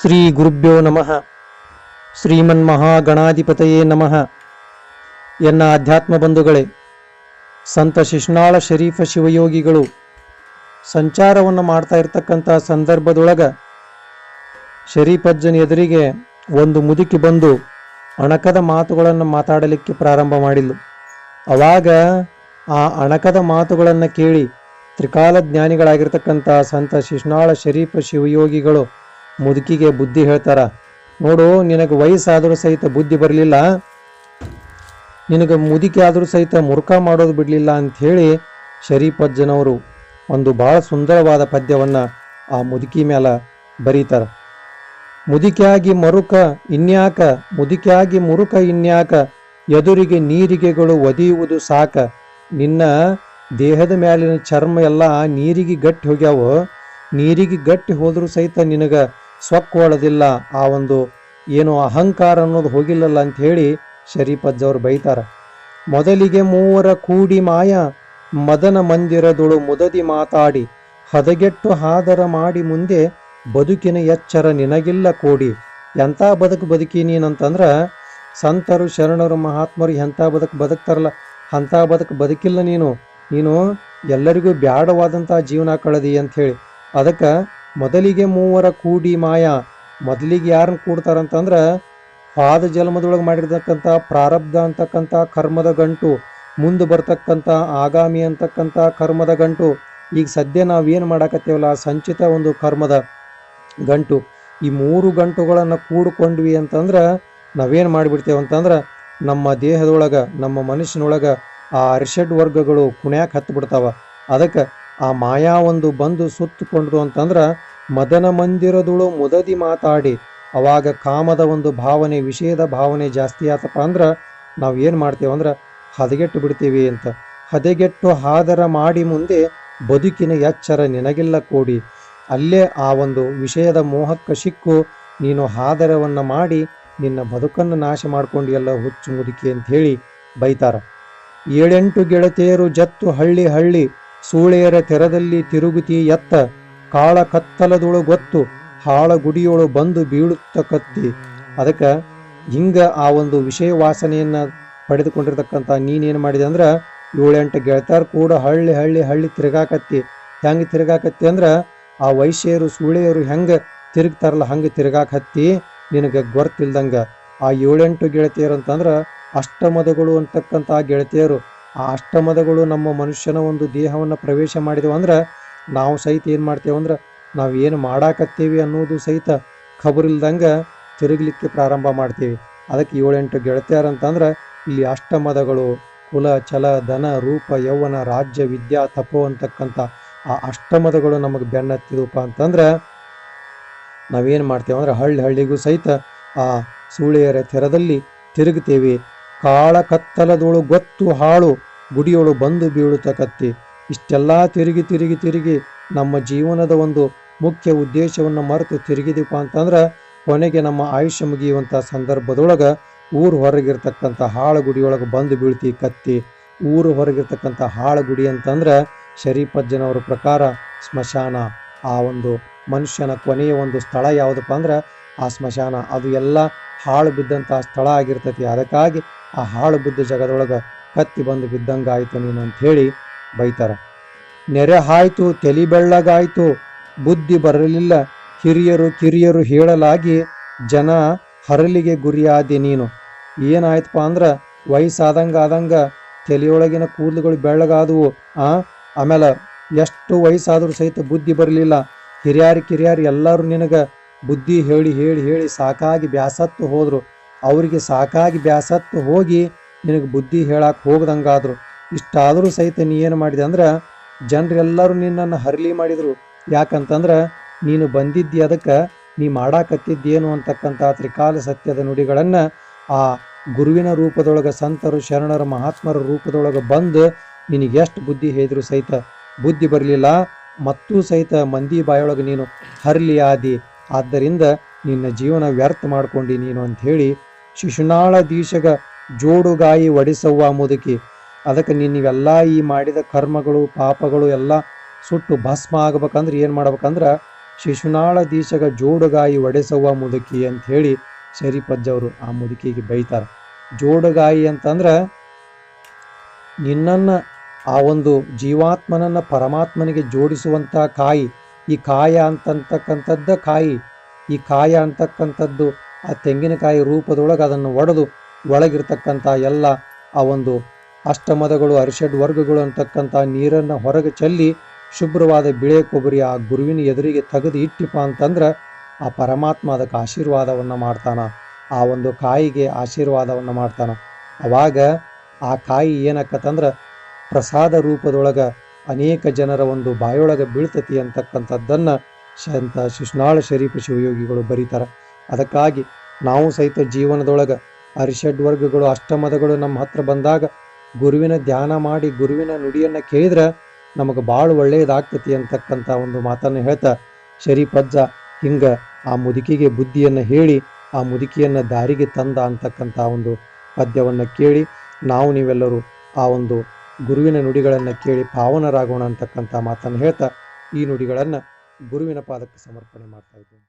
ಶ್ರೀ ಗುರುಭ್ಯೋ ನಮಃ. ಶ್ರೀಮನ್ ಶ್ರೀಮನ್ಮಹಾಗಣಾಧಿಪತಯೇ ನಮಃ. ಎನ್ನ ಆಧ್ಯಾತ್ಮ ಬಂಧುಗಳೇ, ಸಂತ ಶಿಶ್ನಾಳ ಶರೀಫ ಶಿವಯೋಗಿಗಳು, ಸಂಚಾರವನ್ನು ಮಾಡ್ತಾ ಇರ್ತಕ್ಕಂಥ ಸಂದರ್ಭದೊಳಗ ಶರೀಫಜ್ಜನ ಎದುರಿಗೆ ಒಂದು ಮುದುಕಿ ಬಂದು ಅಣಕದ ಮಾತುಗಳನ್ನು ಮಾತಾಡಲಿಕ್ಕೆ ಪ್ರಾರಂಭ ಮಾಡಿದ್ಲು. ಅವಾಗ ಆ ಅಣಕದ ಮಾತುಗಳನ್ನು ಕೇಳಿ ತ್ರಿಕಾಲ ಜ್ಞಾನಿಗಳಾಗಿರ್ತಕ್ಕಂಥ ಸಂತ ಶಿಶ್ನಾಳ ಶರೀಫ ಶಿವಯೋಗಿಗಳು ಮುದುಕಿಗೆ ಬುದ್ಧಿ ಹೇಳ್ತಾರ, ನೋಡು, ನಿನಗೆ ವಯಸ್ಸಾದರೂ ಸಹಿತ ಬುದ್ಧಿ ಬರಲಿಲ್ಲ, ನಿನಗೆ ಮುದುಕಿ ಆದರೂ ಸಹಿತ ಮುರುಕ ಮಾಡೋದು ಬಿಡಲಿಲ್ಲ ಅಂತ ಹೇಳಿ ಶರೀಫಜ್ಜನವರು ಒಂದು ಭಾಳ ಸುಂದರವಾದ ಪದ್ಯವನ್ನು ಆ ಮುದುಕಿ ಮೇಲೆ ಬರೀತಾರೆ. ಮುದುಕಿಯಾಗಿ ಮರುಕ ಇನ್ಯಾಕ, ಮುದುಕಿಯಾಗಿ ಮುರುಕ ಇನ್ಯಾಕ, ಎದುರಿಗೆ ನೀರಿಗೆಗಳು ಒದಿಯುವುದು ಸಾಕ, ನಿನ್ನ ದೇಹದ ಮ್ಯಾಲಿನ ಚರ್ಮ ಎಲ್ಲ ನೀರಿಗೆ ಗಟ್ಟಿ ಹೋಗ್ಯಾವ, ನೀರಿಗೆ ಗಟ್ಟಿ ಹೋದರೂ ಸಹಿತ ನಿನಗ ಸೊಕ್ಕೊಳದಿಲ್ಲ ಆ ಒಂದು ಏನು ಅಹಂಕಾರ ಅನ್ನೋದು ಹೋಗಿಲ್ಲಲ್ಲ ಅಂತ ಹೇಳಿ ಶರೀಫಜ್ಜವ್ರು ಬೈತಾರ. ಮೊದಲಿಗೆ ಮೂವರ ಕೂಡಿ ಮಾಯ, ಮದನ ಮಂದಿರದೊಳು ಮುದದಿ ಮಾತಾಡಿ, ಹದಗೆಟ್ಟು ಹಾದರ ಮಾಡಿ ಮುಂದೆ ಬದುಕಿನ ಎಚ್ಚರ ನಿನಗಿಲ್ಲ ಕೂಡಿ. ಎಂಥ ಬದುಕು ಬದುಕಿ ನೀನಂತಂದ್ರೆ, ಸಂತರು, ಶರಣರು, ಮಹಾತ್ಮರು ಎಂಥ ಬದುಕು ಬದುಕ್ತಾರಲ್ಲ, ಅಂಥ ಬದುಕು ಬದುಕಿಲ್ಲ ನೀನು. ನೀನು ಎಲ್ಲರಿಗೂ ಬ್ಯಾಡವಾದಂಥ ಜೀವನ ಕಳೆದಿ ಹೇಳಿ. ಅದಕ್ಕೆ ಮೊದಲಿಗೆ ಮೂವರ ಕೂಡಿ ಮಾಯ, ಮೊದಲಿಗೆ ಯಾರನ್ನ ಕೂಡ್ತಾರಂತಂದ್ರೆ ಪಾದ ಜನ್ಮದೊಳಗೆ ಮಾಡಿರ್ತಕ್ಕಂಥ ಪ್ರಾರಬ್ಧ ಅಂತಕ್ಕಂಥ ಕರ್ಮದ ಗಂಟು, ಮುಂದೆ ಬರ್ತಕ್ಕಂಥ ಆಗಾಮಿ ಅಂತಕ್ಕಂಥ ಕರ್ಮದ ಗಂಟು. ಈಗ ಸದ್ಯ ನಾವೇನು ಮಾಡಾಕತ್ತೇವಲ್ಲ, ಸಂಚಿತ ಒಂದು ಕರ್ಮದ ಗಂಟು. ಈ ಮೂರು ಗಂಟುಗಳನ್ನು ಕೂಡಿಕೊಂಡ್ವಿ ಅಂತಂದ್ರೆ ನಾವೇನು ಮಾಡಿಬಿಡ್ತೇವೆ ಅಂತಂದ್ರೆ ನಮ್ಮ ದೇಹದೊಳಗೆ, ನಮ್ಮ ಮನುಷ್ಯನೊಳಗೆ ಆ ಅರ್ಷಡ್ ವರ್ಗಗಳು ಕುಣ್ಯಾಕ ಹತ್ತು ಬಿಡ್ತಾವ ಅದಕ್ಕೆ ಆ ಮಾಯಾ ಒಂದು ಬಂದು ಸುತ್ತುಕೊಂಡ್ರು ಅಂತಂದ್ರೆ ಮದನ ಮಂದಿರದೊಳು ಮುದದಿ ಮಾತಾಡಿ. ಅವಾಗ ಕಾಮದ ಒಂದು ಭಾವನೆ, ವಿಷಯದ ಭಾವನೆ ಜಾಸ್ತಿ ಆತಪ್ಪ ಅಂದ್ರೆ ನಾವು ಏನು ಮಾಡ್ತೇವೆ ಅಂದ್ರೆ ಹದಗೆಟ್ಟು ಬಿಡ್ತೀವಿ ಅಂತ. ಹದಗೆಟ್ಟು ಹಾದರ ಮಾಡಿ ಮುಂದೆ ಬದುಕಿನ ಎಚ್ಚರ ನಿನಗಿಲ್ಲ ಕೂಡಿ. ಅಲ್ಲೇ ಆ ಒಂದು ವಿಷಯದ ಮೋಹಕ್ಕೆ ಸಿಕ್ಕು, ನೀನು ಹಾದರವನ್ನು ಮಾಡಿ ನಿನ್ನ ಬದುಕನ್ನು ನಾಶ ಮಾಡ್ಕೊಂಡು ಎಲ್ಲ ಹುಚ್ಚು ಮುದುಕಿ ಅಂತ ಹೇಳಿ ಬೈತಾರ. ಏಳೆಂಟು ಗೆಳತಿಯರು ಜತ್ತು ಹಳ್ಳಿ ಹಳ್ಳಿ ಸೂಳೆಯರ ತೆರದಲ್ಲಿ ತಿರುಗುತಿ ಎತ್ತ, ಕಾಳ ಕತ್ತಲದೊಳು ಗೊತ್ತು, ಹಾಳ ಗುಡಿಯೊಳು ಬಂದು ಬೀಳುತ್ತ ಕತ್ತಿ. ಅದಕ್ಕೆ ಹಿಂಗ ಆ ಒಂದು ವಿಷಯ ವಾಸನೆಯನ್ನ ಪಡೆದುಕೊಂಡಿರ್ತಕ್ಕಂಥ ನೀನೇನು ಮಾಡಿದೆ ಅಂದ್ರೆ, ಏಳೆಂಟು ಗೆಳತಾರ್ ಕೂಡ ಹಳ್ಳಿ ಹಳ್ಳಿ ಹಳ್ಳಿ ತಿರುಗಾಕತ್ತಿ. ಹೆಂಗೆ ತಿರುಗಾಕತ್ತಿ ಅಂದ್ರೆ, ಆ ವೈಶ್ಯರು ಸೂಳೆಯರು ಹೆಂಗೆ ತಿರುಗ್ತಾರಲ್ಲ ಹಂಗೆ ತಿರುಗಾಕತ್ತಿ, ನಿನಗೆ ಗೊತ್ತಿಲ್ದಂಗ. ಆ ಏಳೆಂಟು ಗೆಳತಿಯರು ಅಂತಂದ್ರೆ ಅಷ್ಟಮದಗಳು ಅಂತಕ್ಕಂಥ ಗೆಳತಿಯರು ಆ ಅಷ್ಟಮದಗಳು ನಮ್ಮ ಮನುಷ್ಯನ ಒಂದು ದೇಹವನ್ನು ಪ್ರವೇಶ ಮಾಡಿದೆವು ಅಂದ್ರೆ ನಾವು ಸಹಿತ ಏನು ಮಾಡ್ತೇವೆ ಅಂದ್ರೆ ನಾವು ಏನು ಮಾಡಾಕತ್ತೀವಿ ಅನ್ನೋದು ಸಹಿತ ಖಬರಿಲ್ದಂಗೆ ತಿರುಗಲಿಕ್ಕೆ ಪ್ರಾರಂಭ ಮಾಡ್ತೀವಿ. ಅದಕ್ಕೆ ಏಳೆಂಟು ಗೆಳತಿಯರು ಅಂತಂದ್ರೆ ಇಲ್ಲಿ ಅಷ್ಟಮದಗಳು ಕುಲ, ಛಲ, ಧನ, ರೂಪ, ಯೌವನ, ರಾಜ್ಯ, ವಿದ್ಯಾ, ತಪೋ ಅಂತಕ್ಕಂಥ ಆ ಅಷ್ಟಮದಗಳು ನಮಗೆ ಬೆನ್ನತ್ತಿದಪ್ಪ ಅಂತಂದ್ರೆ ನಾವೇನು ಮಾಡ್ತೇವೆ ಅಂದ್ರೆ ಹಳ್ಳಿ ಹಳ್ಳಿಗೂ ಸಹಿತ ಆ ಸೂಳೆಯರ ತೆರದಲ್ಲಿ ತಿರುಗುತ್ತೇವೆ ಕಾಳ ಕತ್ತಲದೊಳು ಗೊತ್ತು ಹಾಳು, ಗುಡಿಯೊಳು ಬಂದು ಬೀಳುತ್ತ ಕತ್ತಿ. ಇಷ್ಟೆಲ್ಲ ತಿರುಗಿ ತಿರುಗಿ ತಿರುಗಿ ನಮ್ಮ ಜೀವನದ ಒಂದು ಮುಖ್ಯ ಉದ್ದೇಶವನ್ನು ಮರೆತು ತಿರುಗಿದೀಪ ಅಂತಂದ್ರೆ ಕೊನೆಗೆ ನಮ್ಮ ಆಯುಷ್ಯ ಮುಗಿಯುವಂಥ ಸಂದರ್ಭದೊಳಗೆ ಊರು ಹೊರಗಿರ್ತಕ್ಕಂಥ ಹಾಳು ಗುಡಿಯೊಳಗೆ ಬಂದು ಬೀಳ್ತಿ ಕತ್ತಿ. ಊರು ಹೊರಗಿರ್ತಕ್ಕಂಥ ಹಾಳು ಗುಡಿ ಅಂತಂದ್ರೆ ಶರೀಫಜ್ಜನವರ ಪ್ರಕಾರ ಸ್ಮಶಾನ. ಆ ಒಂದು ಮನುಷ್ಯನ ಕೊನೆಯ ಒಂದು ಸ್ಥಳ ಯಾವುದಪ್ಪ ಅಂದ್ರೆ ಆ ಸ್ಮಶಾನ. ಅದು ಎಲ್ಲ ಹಾಳು ಬಿದ್ದಂತಹ ಸ್ಥಳ ಆಗಿರ್ತೈತಿ. ಅದಕ್ಕಾಗಿ ಆ ಹಾಳು ಬಿದ್ದ ಜಗದೊಳಗೆ ಕತ್ತಿ ಬಂದು ಬಿದ್ದಂಗೆ ನೀನು ಅಂತ ಹೇಳಿ ಬೈತಾರ. ನೆರೆ ಹಾಯ್ತು, ತಲೆ ಬೆಳ್ಳಗಾಯ್ತು, ಬುದ್ಧಿ ಬರಲಿಲ್ಲ ಹಿರಿಯರು ಕಿರಿಯರು ಹೇಳಲಾಗಿ ಜನ ಹರಲಿಗೆ ಗುರಿಯಾದೆ ನೀನು. ಏನಾಯ್ತಪ್ಪ ಅಂದ್ರೆ ವಯಸ್ಸಾದಂಗೆ ಆದಂಗೆ ತಲೆಯೊಳಗಿನ ಕೂದಲುಗಳು ಬೆಳ್ಳಗಾದವು, ಆ? ಆಮೇಲೆ ಎಷ್ಟು ವಯಸ್ಸಾದರೂ ಸಹಿತ ಬುದ್ಧಿ ಬರಲಿಲ್ಲ. ಹಿರಿಯಾರಿ ಕಿರಿಯಾರು ಎಲ್ಲರೂ ನಿನಗೆ ಬುದ್ಧಿ ಹೇಳಿ ಹೇಳಿ ಹೇಳಿ ಸಾಕಾಗಿ ಬ್ಯಾಸತ್ತು ಹೋದ್ರು. ಅವರಿಗೆ ಸಾಕಾಗಿ ಬ್ಯಾಸತ್ತು ಹೋಗಿ ನಿನಗೆ ಬುದ್ಧಿ ಹೇಳಕ್ಕೆ ಹೋಗ್ದಂಗಾದ್ರು. ಇಷ್ಟಾದರೂ ಸಹಿತ ನೀ ಏನು ಮಾಡಿದೆ ಅಂದ್ರೆ ಜನರೆಲ್ಲರೂ ನಿನ್ನನ್ನು ಹರಲಿ ಮಾಡಿದರು. ಯಾಕಂತಂದ್ರೆ ನೀನು ಬಂದಿದ್ದಿ ಅದಕ್ಕೆ, ನೀ ಮಾಡಾಕತ್ತಿದ್ದೇನು ಅಂತಕ್ಕಂಥ ತ್ರಿಕಾಲ ಸತ್ಯದ ನುಡಿಗಳನ್ನು ಆ ಗುರುವಿನ ರೂಪದೊಳಗೆ ಸಂತರು ಶರಣರ ಮಹಾತ್ಮರ ರೂಪದೊಳಗೆ ಬಂದು ನಿನಗೆ ಎಷ್ಟು ಬುದ್ಧಿ ಹೇಳಿದ್ರು ಸಹಿತ. ಬುದ್ಧಿ ಬರಲಿಲ್ಲ, ಮತ್ತೂ ಸಹಿತ ಮಂದಿ ಬಾಯೊಳಗೆ ನೀನು ಹರಲಿ ಆದಿ ಆದ್ದರಿಂದ ನಿನ್ನ ಜೀವನ ವ್ಯರ್ಥ ಮಾಡ್ಕೊಂಡು ನೀನು ಅಂತ ಹೇಳಿ ಶಿಶುನಾಳ ದೀಶಗ ಜೋಡುಗಾಯಿ ಒಡಿಸವ್ವ ಮುದುಕಿ. ಅದಕ್ಕೆ ನೀನು ಇವೆಲ್ಲ ಈ ಮಾಡಿದ ಕರ್ಮಗಳು, ಪಾಪಗಳು ಎಲ್ಲ ಸುಟ್ಟು ಭಸ್ಮ ಆಗ್ಬೇಕಂದ್ರೆ ಏನು ಮಾಡ್ಬೇಕಂದ್ರೆ ಶಿಶುನಾಳ ದೀಶಗ ಜೋಡುಗಾಯಿ ಒಡೆಸವ್ವ ಮುದುಕಿ ಅಂತ ಹೇಳಿ ಶರೀಪಜ್ಜವರು ಆ ಮುದುಕಿಗೆ ಬೈತಾರೆ. ಜೋಡುಗಾಯಿ ಅಂತಂದ್ರೆ ನಿನ್ನನ್ನು ಆ ಒಂದು ಜೀವಾತ್ಮನನ್ನು ಪರಮಾತ್ಮನಿಗೆ ಜೋಡಿಸುವಂಥ ಕಾಯಿ, ಈ ಕಾಯ ಅಂತಕ್ಕಂಥದ್ದ ಕಾಯಿ, ಈ ಕಾಯ ಅಂತಕ್ಕಂಥದ್ದು ಆ ತೆಂಗಿನಕಾಯಿ ರೂಪದೊಳಗೆ ಅದನ್ನು ಒಡೆದು ಒಳಗಿರ್ತಕ್ಕಂಥ ಎಲ್ಲ ಆ ಒಂದು ಅಷ್ಟಮದಗಳು, ಅರಿಷಡ್ ವರ್ಗಗಳು ಅಂತಕ್ಕಂಥ ನೀರನ್ನು ಹೊರಗೆ ಚೆಲ್ಲಿ ಶುಭ್ರವಾದ ಬಿಳೆ ಕೊಬ್ಬರಿ ಆ ಗುರುವಿನ ಎದುರಿಗೆ ತೆಗೆದು ಇಟ್ಟಿಪ್ಪ ಅಂತಂದ್ರೆ ಆ ಪರಮಾತ್ಮ ಅದಕ್ಕೆ ಆಶೀರ್ವಾದವನ್ನು ಮಾಡ್ತಾನ. ಆ ಒಂದು ಕಾಯಿಗೆ ಆಶೀರ್ವಾದವನ್ನು ಮಾಡ್ತಾನ. ಅವಾಗ ಆ ಕಾಯಿ ಏನಕ್ಕತ್ತಂದ್ರೆ ಪ್ರಸಾದ ರೂಪದೊಳಗೆ ಅನೇಕ ಜನರ ಒಂದು ಬಾಯೊಳಗೆ ಬೀಳ್ತತಿ ಅಂತಕ್ಕಂಥದ್ದನ್ನು ಶಂತ ಶಿಶ್ನಾಳ ಶರೀಫ, ಶಿವಯೋಗಿಗಳು ಬರೀತಾರೆ. ಅದಕ್ಕಾಗಿ ನಾವು ಸಹಿತ ಜೀವನದೊಳಗೆ ಅರಿಷಡ್ ವರ್ಗಗಳು, ಅಷ್ಟಮದಗಳು ನಮ್ಮ ಹತ್ರ ಬಂದಾಗ ಗುರುವಿನ ಧ್ಯಾನ ಮಾಡಿ ಗುರುವಿನ ನುಡಿಯನ್ನ ಕೇಳಿದ್ರೆ ನಮಗೆ ಭಾಳ ಒಳ್ಳೆಯದಾಗ್ತತಿ ಅಂತಕ್ಕಂಥ ಒಂದು ಮಾತನ್ನು ಹೇಳ್ತಾ ಶರೀಫಜ್ಜ ಹಿಂಗ ಆ ಮುದುಕಿಗೆ ಬುದ್ಧಿಯನ್ನ ಹೇಳಿ, ಆ ಮುದುಕಿಯನ್ನು ದಾರಿಗೆ ತಂದ ಅಂತಕ್ಕಂಥ ಒಂದು ಪದ್ಯವನ್ನ ಕೇಳಿ, ನಾವು ನೀವೆಲ್ಲರೂ ಆ ಒಂದು ಗುರುವಿನ ನುಡಿಗಳನ್ನು ಕೇಳಿ ಪಾವನರಾಗೋಣ ಅಂತಕ್ಕಂಥ ಮಾತನ್ನು ಹೇಳ್ತಾ, ಈ ನುಡಿಗಳನ್ನು ಗುರುವಿನ ಪಾದಕ್ಕೆ ಸಮರ್ಪಣೆ ಮಾಡ್ತಾ ಇದ್ದೇನೆ.